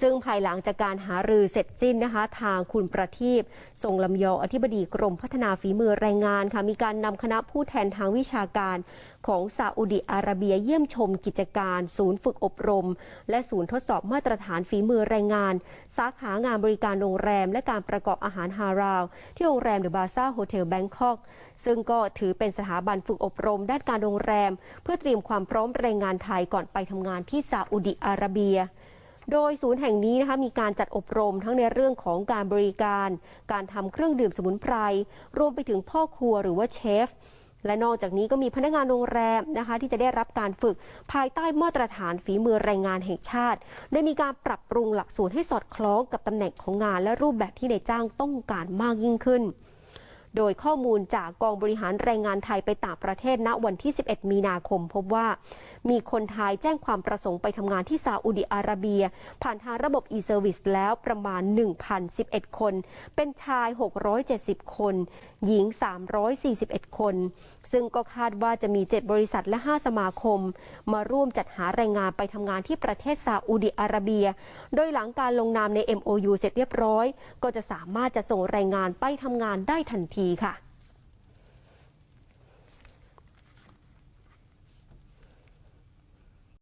ซึ่งภายหลังจากการหารือเสร็จสิ้นนะคะ ทางคุณประทีปทรงลำยองอธิบดีกรมพัฒนาฝีมือแรงงานค่ะมีการนำคณะผู้แทนทางวิชาการของซาอุดิอาระเบียเยี่ยมชมกิจการ ศูนย์ฝึกอบรม และศูนย์ทดสอบมาตรฐานฝีมือแรงงาน สาขางานบริการโรงแรม และการประกอบอาหารฮาราว ที่โรงแรมเดอะบาซ่าโฮเทลแบงคอกซึ่งก็ถือเป็นสถาบันฝึกอบรมด้านการโรงแรม เพื่อเตรียมความพร้อมแรงงานไทยก่อนไปทำงานที่ซาอุดิอาระเบีย โดยศูนย์แห่งนี้นะคะมีการจัดอบรมทั้งในเรื่องของการบริการ การทำเครื่องดื่มสมุนไพร รวมไปถึงพ่อครัวหรือว่าเชฟ และนอกจากนี้ก็มีพนักงานโรงแรมนะคะ ที่จะได้รับการฝึกภายใต้มาตรฐานฝีมือแรงงานแห่งชาติ ได้มีการปรับปรุงหลักสูตรให้สอดคล้องกับตำแหน่งของงาน และรูปแบบที่นายจ้างต้องการมากยิ่งขึ้น โดยข้อมูลจากกองบริหารแรงงานไทยไปต่างประเทศณวันที่ 11 มีนาคม พบว่ามีคนไทยแจ้งความประสงค์ไปทำงานที่ซาอุดิอาระเบีย ผ่านทางระบบ e-service แล้วประมาณ 1,011 คน เป็นชาย 670 คน หญิง 341 คน ซึ่งก็คาดว่าจะมี 7 บริษัทและ 5 สมาคม มาร่วมจัดหาแรงงานไปทำงานที่ประเทศซาอุดิอาระเบีย โดยหลังการลงนามใน MOU เสร็จเรียบร้อย ก็จะสามารถจะส่งแรงงานไปทำงานได้ทันทีทีค่ะ